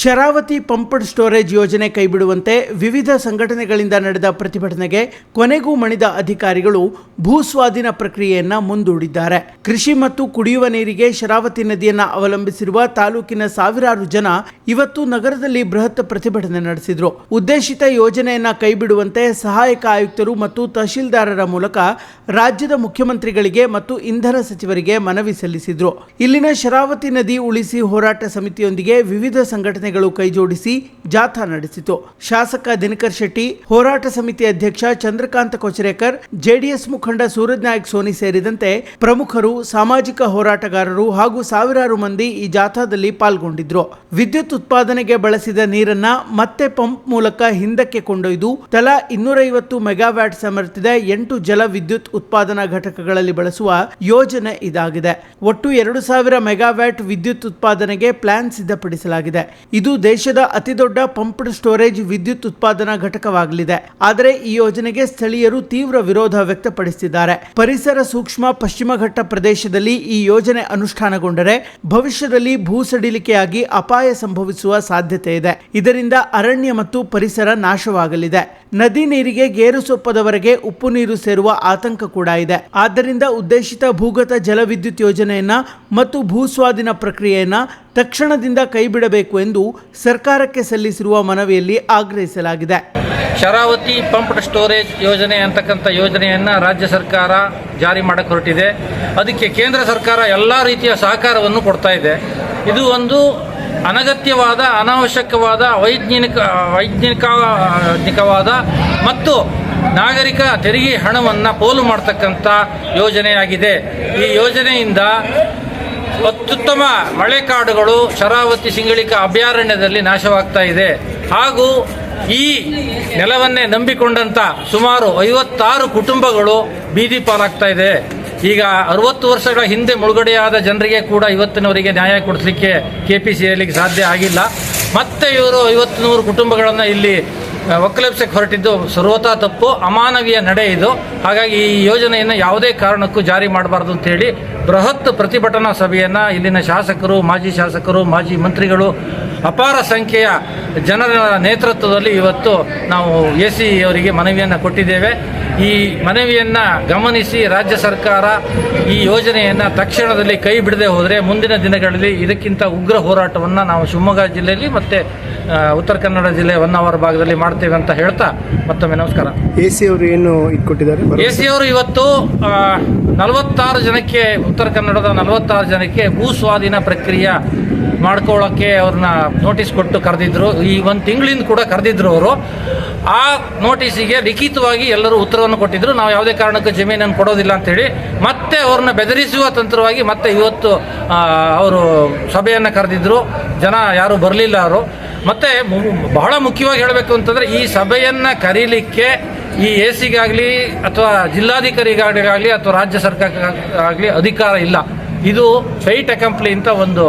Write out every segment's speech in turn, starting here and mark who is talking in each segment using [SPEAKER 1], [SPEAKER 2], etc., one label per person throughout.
[SPEAKER 1] Sharavati ಪಂಪಡ್ storage ಯೋಜನೆ ಕೈಬಿಡುವಂತೆ ವಿವಿಧ ಸಂಘಟನೆಗಳಿಂದ ನಡೆದ ಪ್ರತಿಭಟನೆಗೆ ಕೊನೆಗೂ ಮಣಿದ ಅಧಿಕಾರಿಗಳು ಭೂಸ್ವಾಧೀನ ಪ್ರಕ್ರಿಯೆಯನ್ನು ಮುಂದೂಡಿದ್ದಾರೆ. ಕೃಷಿ ಮತ್ತು ಕುಡಿಯುವ ನೀರಿಗೆ ಶರಾವತಿ ನದಿಯನ್ನು ಅವಲಂಬಿಸಿರುವ ತಾಲೂಕಿನ ಸಾವಿರಾರು ಜನ ಇವತ್ತು ನಗರದಲ್ಲಿ ಬೃಹತ್ ಪ್ರತಿಭಟನೆ ನಡೆಸಿದ್ರು. ಉದ್ದೇಶಿತ ಯೋಜನೆಯನ್ನ ಕೈಬಿಡುವಂತೆ ಸಹಾಯಕ ಆಯುಕ್ತರು ಮತ್ತು ತಹಶೀಲ್ದಾರರ ಮೂಲಕ ರಾಜ್ಯದ ಮುಖ್ಯಮಂತ್ರಿಗಳಿಗೆ ಮತ್ತು ಇಂಧನ ಸಚಿವರಿಗೆ ಮನವಿ ಸಲ್ಲಿಸಿದರು. ಇಲ್ಲಿನ ಶರಾವತಿ ನದಿ ಉಳಿಸಿ ಹೋರಾಟ ಸಮಿತಿಯೊಂದಿಗೆ ವಿವಿಧ ಸಂಘಟನೆಗಳು ಕೈಜೋಡಿಸಿ ಜಾಥಾ ನಡೆಸಿತು. ಶಾಸಕ ದಿನಕರ್ ಶೆಟ್ಟಿ, ಹೋರಾಟ ಸಮಿತಿ ಅಧ್ಯಕ್ಷ ಚಂದ್ರಕಾಂತ ಕೊಚರೇಕರ್, ಜೆಡಿಎಸ್ ಮುಖಂಡ ಸೂರಜ್ ನಾಯಕ್ ಸೋನಿ ಸೇರಿದಂತೆ ಪ್ರಮುಖರು, ಸಾಮಾಜಿಕ ಹೋರಾಟಗಾರರು ಹಾಗೂ ಸಾವಿರಾರು ಮಂದಿ ಈ ಜಾಥಾದಲ್ಲಿ ಪಾಲ್ಗೊಂಡಿದ್ರು. ವಿದ್ಯುತ್ ಉತ್ಪಾದನೆಗೆ ಬಳಸಿದ ನೀರನ್ನ ಮತ್ತೆ ಪಂಪ್ ಮೂಲಕ ಹಿಂದಕ್ಕೆ ಕೊಂಡೊಯ್ದು, ತಲಾ ಇನ್ನೂರೈವತ್ತು ಮೆಗಾವ್ಯಾಟ್ ಸಾಮರ್ಥ್ಯದ ಎಂಟು ಜಲ ವಿದ್ಯುತ್ ಉತ್ಪಾದನಾ ಘಟಕಗಳಲ್ಲಿ ಬಳಸುವ ಯೋಜನೆ ಇದಾಗಿದೆ. ಒಟ್ಟು ಎರಡು ಸಾವಿರ ಮೆಗಾವ್ಯಾಟ್ ವಿದ್ಯುತ್ ಉತ್ಪಾದನೆಗೆ ಪ್ಲಾನ್ ಸಿದ್ಧಪಡಿಸಲಾಗಿದೆ. ಇದು ದೇಶದ ಅತಿದೊಡ್ಡ ಪಂಪ್ಡ್ ಸ್ಟೋರೇಜ್ ವಿದ್ಯುತ್ ಉತ್ಪಾದನಾ ಘಟಕವಾಗಲಿದೆ. ಆದರೆ ಈ ಯೋಜನೆಗೆ ಸ್ಥಳೀಯರು ತೀವ್ರ ವಿರೋಧ ವ್ಯಕ್ತಪಡಿಸಿದ್ದಾರೆ. ಪರಿಸರ ಸೂಕ್ಷ್ಮ ಪಶ್ಚಿಮ ಘಟ್ಟ ಪ್ರದೇಶದಲ್ಲಿ ಈ ಯೋಜನೆ ಅನುಷ್ಠಾನಗೊಂಡರೆ ಭವಿಷ್ಯದಲ್ಲಿ ಭೂ ಸಡಿಲಿಕೆಯಾಗಿ ಅಪಾಯ ಸಂಭವಿಸುವ ಸಾಧ್ಯತೆ ಇದೆ. ಇದರಿಂದ ಅರಣ್ಯ ಮತ್ತು ಪರಿಸರ ನಾಶವಾಗಲಿದೆ. ನದಿ ನೀರಿಗೆ ಗೇರು ಸೊಪ್ಪದವರೆಗೆ ಉಪ್ಪು ನೀರು ಸೇರುವ ಆತಂಕ ಕೂಡ ಇದೆ. ಆದ್ದರಿಂದ ಉದ್ದೇಶಿತ ಭೂಗತ ಜಲವಿದ್ಯುತ್ ಯೋಜನೆಯನ್ನ ಮತ್ತು ಭೂಸ್ವಾಧೀನ ಪ್ರಕ್ರಿಯೆಯನ್ನ ತಕ್ಷಣದಿಂದ ಕೈಬಿಡಬೇಕು ಎಂದು ಸರ್ಕಾರಕ್ಕೆ ಸಲ್ಲಿಸಿರುವ ಮನವಿಯಲ್ಲಿ ಆಗ್ರಹಿಸಲಾಗಿದೆ.
[SPEAKER 2] ಶರಾವತಿ ಪಂಪ್ಡ್ ಸ್ಟೋರೇಜ್ ಯೋಜನೆ ಅಂತಕ್ಕಂಥ ಯೋಜನೆಯನ್ನು ರಾಜ್ಯ ಸರ್ಕಾರ ಜಾರಿ ಮಾಡಕ್ಕೆ ಹೊರಟಿದೆ. ಅದಕ್ಕೆ ಕೇಂದ್ರ ಸರ್ಕಾರ ಎಲ್ಲ ರೀತಿಯ ಸಹಕಾರವನ್ನು ಕೊಡ್ತಾ ಇದೆ. ಇದು ಒಂದು ಅನಗತ್ಯವಾದ, ಅನಾವಶ್ಯಕವಾದ, ವೈಜ್ಞಾನಿಕ, ವೈಜ್ಞಾನಿಕವಾದ ಮತ್ತು ನಾಗರಿಕ ತೆರಿಗೆ ಹಣವನ್ನು ಪೋಲು ಮಾಡತಕ್ಕಂಥ ಯೋಜನೆಯಾಗಿದೆ. ಈ ಯೋಜನೆಯಿಂದ ಅತ್ಯುತ್ತಮ ಮಳೆಕಾಡುಗಳು ಶರಾವತಿ, ಸಿಂಗಳಿಕ ಅಭಯಾರಣ್ಯದಲ್ಲಿ ನಾಶವಾಗ್ತಾ ಇದೆ. ಹಾಗೂ ಈ ನೆಲವನ್ನೇ ನಂಬಿಕೊಂಡಂತ ಸುಮಾರು ಐವತ್ತಾರು ಕುಟುಂಬಗಳು ಬೀದಿ ಪಾಲಾಗ್ತಾ ಇದೆ. ಈಗ ಅರವತ್ತು ವರ್ಷಗಳ ಹಿಂದೆ ಮುಳುಗಡೆಯಾದ ಜನರಿಗೆ ಕೂಡ ಇವತ್ತಿನವರಿಗೆ ನ್ಯಾಯ ಕೊಡಿಸಲಿಕ್ಕೆ ಕೆ ಪಿ ಸಿ ಸಾಧ್ಯ ಆಗಿಲ್ಲ. ಮತ್ತೆ ಇವರು ಐವತ್ತು ನೂರು ಕುಟುಂಬಗಳನ್ನು ಇಲ್ಲಿ ಒಕ್ಕಲೆಬ್ಸಕ್ಕೆ ಹೊರಟಿದ್ದು ಸರ್ವತಾ ತಪ್ಪು, ಅಮಾನವೀಯ ನಡೆ ಇದು. ಹಾಗಾಗಿ ಈ ಯೋಜನೆಯನ್ನು ಯಾವುದೇ ಕಾರಣಕ್ಕೂ ಜಾರಿ ಮಾಡಬಾರ್ದು ಅಂತೇಳಿ ಬೃಹತ್ ಪ್ರತಿಭಟನಾ ಸಭೆಯನ್ನು ಇಲ್ಲಿನ ಶಾಸಕರು, ಮಾಜಿ ಶಾಸಕರು, ಮಾಜಿ ಮಂತ್ರಿಗಳು ಅಪಾರ ಸಂಖ್ಯೆಯ ಜನರ ನೇತೃತ್ವದಲ್ಲಿ ಇವತ್ತು ನಾವು ಎ ಸಿ ಅವರಿಗೆ ಮನವಿಯನ್ನು ಕೊಟ್ಟಿದ್ದೇವೆ. ಈ ಮನವಿಯನ್ನು ಗಮನಿಸಿ ರಾಜ್ಯ ಸರ್ಕಾರ ಈ ಯೋಜನೆಯನ್ನು ತಕ್ಷಣದಲ್ಲಿ ಕೈ ಬಿಡದೆ ಹೋದರೆ ಮುಂದಿನ ದಿನಗಳಲ್ಲಿ ಇದಕ್ಕಿಂತ ಉಗ್ರ ಹೋರಾಟವನ್ನು ನಾವು ಶಿವಮೊಗ್ಗ ಜಿಲ್ಲೆಯಲ್ಲಿ ಮತ್ತು ಉತ್ತರ ಕನ್ನಡ ಜಿಲ್ಲೆ ಹೊನ್ನಾವರ ಭಾಗದಲ್ಲಿ ಮಾಡ್ತೇವೆ ಅಂತ ಹೇಳ್ತಾ ಮತ್ತೊಮ್ಮೆ ನಮಸ್ಕಾರ.
[SPEAKER 3] ಎ ಸಿ ಅವರು ಏನು ಇಟ್ಕೊಟ್ಟಿದ್ದಾರೆ?
[SPEAKER 2] ಎ ಸಿ ಅವರು ಇವತ್ತು ನಲವತ್ತಾರು ಜನಕ್ಕೆ ಉತ್ತರ ಕನ್ನಡದ ನಲವತ್ತಾರು ಜನಕ್ಕೆ ಭೂ ಸ್ವಾಧೀನ ಪ್ರಕ್ರಿಯೆ ಮಾಡ್ಕೊಳ್ಳೋಕ್ಕೆ ಅವ್ರನ್ನ ನೋಟಿಸ್ ಕೊಟ್ಟು ಕರೆದಿದ್ರು. ಈ ಒಂದು ತಿಂಗಳಿಂದ ಕೂಡ ಕರೆದಿದ್ರು ಅವರು. ಆ ನೋಟಿಸಿಗೆ ಲಿಖಿತವಾಗಿ ಎಲ್ಲರೂ ಉತ್ತರವನ್ನು ಕೊಟ್ಟಿದ್ರು. ನಾವು ಯಾವುದೇ ಕಾರಣಕ್ಕೂ ಜಮೀನನ್ನು ಕೊಡೋದಿಲ್ಲ ಅಂತೇಳಿ ಮತ್ತೆ ಅವ್ರನ್ನ ಬೆದರಿಸುವ ತಂತ್ರವಾಗಿ ಮತ್ತೆ ಇವತ್ತು ಅವರು ಸಭೆಯನ್ನು ಕರೆದಿದ್ರು. ಜನ ಯಾರು ಬರಲಿಲ್ಲ ಅವರು. ಮತ್ತೆ ಬಹಳ ಮುಖ್ಯವಾಗಿ ಹೇಳಬೇಕು ಅಂತಂದ್ರೆ ಈ ಸಭೆಯನ್ನು ಕರೀಲಿಕ್ಕೆ ಈ ಎ ಸಿಗಾಗಲಿ ಅಥವಾ ಜಿಲ್ಲಾಧಿಕಾರಿಗಾಗಲಿ ಅಥವಾ ರಾಜ್ಯ ಸರ್ಕಾರಕ್ಕಾಗಲಿ ಅಧಿಕಾರ ಇಲ್ಲ. ಇದು ಫೈಟ್ ಅಕಂಪ್ಲಿ ಅಂತ ಒಂದು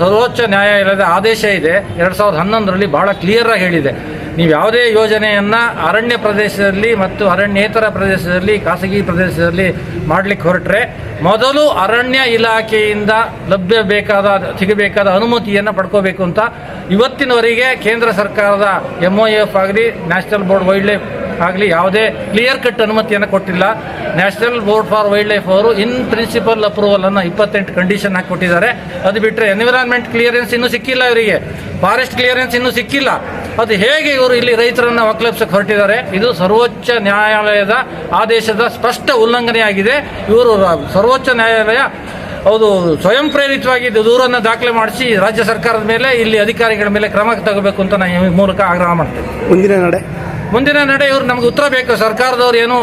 [SPEAKER 2] ಸರ್ವೋಚ್ಚ ನ್ಯಾಯಾಲಯದ ಆದೇಶ ಇದೆ. ಎರಡು ಸಾವಿರದ ಹನ್ನೊಂದರಲ್ಲಿ ಬಹಳ ಕ್ಲಿಯರ್ ಆಗಿ ಹೇಳಿದೆ. ನೀವು ಯಾವುದೇ ಯೋಜನೆಯನ್ನು ಅರಣ್ಯ ಪ್ರದೇಶದಲ್ಲಿ ಮತ್ತು ಅರಣ್ಯೇತರ ಪ್ರದೇಶದಲ್ಲಿ, ಖಾಸಗಿ ಪ್ರದೇಶದಲ್ಲಿ ಮಾಡಲಿಕ್ಕೆ ಹೊರಟ್ರೆ ಮೊದಲು ಅರಣ್ಯ ಇಲಾಖೆಯಿಂದ ಲಭ್ಯ ಬೇಕಾದ ಸಿಗಬೇಕಾದ ಅನುಮತಿಯನ್ನು ಪಡ್ಕೋಬೇಕು ಅಂತ ಇವತ್ತಿನವರೆಗೆ ಕೇಂದ್ರ ಸರ್ಕಾರದ ಎಂ ಒ ಎಫ್ ಆಗಲಿ ನ್ಯಾಷನಲ್ ಬೋರ್ಡ್ ವೈಲ್ಡ್ ಲೈಫ್ ಆಗಲಿ, ಯಾವುದೇ ಕ್ಲಿಯರ್ ಕಟ್ ಅನುಮತಿಯನ್ನು ಕೊಟ್ಟಿಲ್ಲ. National board for wildlife ಅವರು ಇನ್ ಪ್ರಿನ್ಸಿಪಲ್ ಅಪ್ರೂವಲ್ ಅನ್ನು ಇಪ್ಪತ್ತೆಂಟು ಕಂಡೀಷನ್ ಹಾಕಿ ಕೊಟ್ಟಿದ್ದಾರೆ. ಅದು ಬಿಟ್ಟರೆ ಎನ್ವಿರಾನ್ಮೆಂಟ್ ಕ್ಲಿಯರೆನ್ಸ್ ಇನ್ನೂ ಸಿಕ್ಕಿಲ್ಲ ಇವರಿಗೆ. ಫಾರೆಸ್ಟ್ ಕ್ಲಿಯರೆನ್ಸ್ ಇನ್ನೂ ಸಿಕ್ಕಿಲ್ಲ. ಅದು ಹೇಗೆ ಇವರು ಇಲ್ಲಿ ರೈತರನ್ನು ವಕಲಪ್ಸಕ್ಕೆ ಹೊರಟಿದ್ದಾರೆ? ಇದು ಸರ್ವೋಚ್ಚ ನ್ಯಾಯಾಲಯದ ಆದೇಶದ ಸ್ಪಷ್ಟ ಉಲ್ಲಂಘನೆಯಾಗಿದೆ. ಇವರು ಸರ್ವೋಚ್ಚ ನ್ಯಾಯಾಲಯ, ಹೌದು, ಸ್ವಯಂ ಪ್ರೇರಿತವಾಗಿ ದೂರನ್ನು ದಾಖಲೆ ಮಾಡಿಸಿ ರಾಜ್ಯ ಸರ್ಕಾರದ ಮೇಲೆ ಇಲ್ಲಿ ಅಧಿಕಾರಿಗಳ ಮೇಲೆ ಕ್ರಮ ತಗೋಬೇಕು ಅಂತ ನಾನು ಈ ಮೂಲಕ ಆಗ್ರಹ ಮಾಡ್ತೇನೆ.
[SPEAKER 3] ಮುಂದಿನ ನಡೆ
[SPEAKER 2] ಮುಂದಿನ ನಡೆ ಇವರು ನಮಗೆ ಉತ್ತರ ಬೇಕು. ಸರ್ಕಾರದವ್ರು ಏನು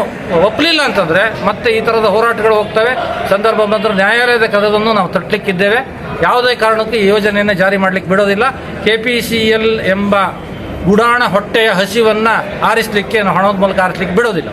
[SPEAKER 2] ಒಪ್ಪಲಿಲ್ಲ ಅಂತಂದ್ರೆ ಮತ್ತೆ ಈ ಥರದ ಹೋರಾಟಗಳು ಹೋಗ್ತವೆ. ಸಂದರ್ಭ ಬಂದ್ರೆ ನ್ಯಾಯಾಲಯದ ಕದವನ್ನು ನಾವು ತಟ್ಟಲಿಕ್ಕಿದ್ದೇವೆ. ಯಾವುದೇ ಕಾರಣಕ್ಕೂ ಈ ಯೋಜನೆಯನ್ನು ಜಾರಿ ಮಾಡಲಿಕ್ಕೆ ಬಿಡೋದಿಲ್ಲ. ಕೆ ಪಿ ಸಿ ಎಲ್ ಎಂಬ ಗುಡಾಣ ಹೊಟ್ಟೆಯ ಹಸಿವನ್ನು ಆರಿಸಲಿಕ್ಕೆ ಹಣದ ಮೂಲಕ ಆರಿಸಲಿಕ್ಕೆ ಬಿಡೋದಿಲ್ಲ.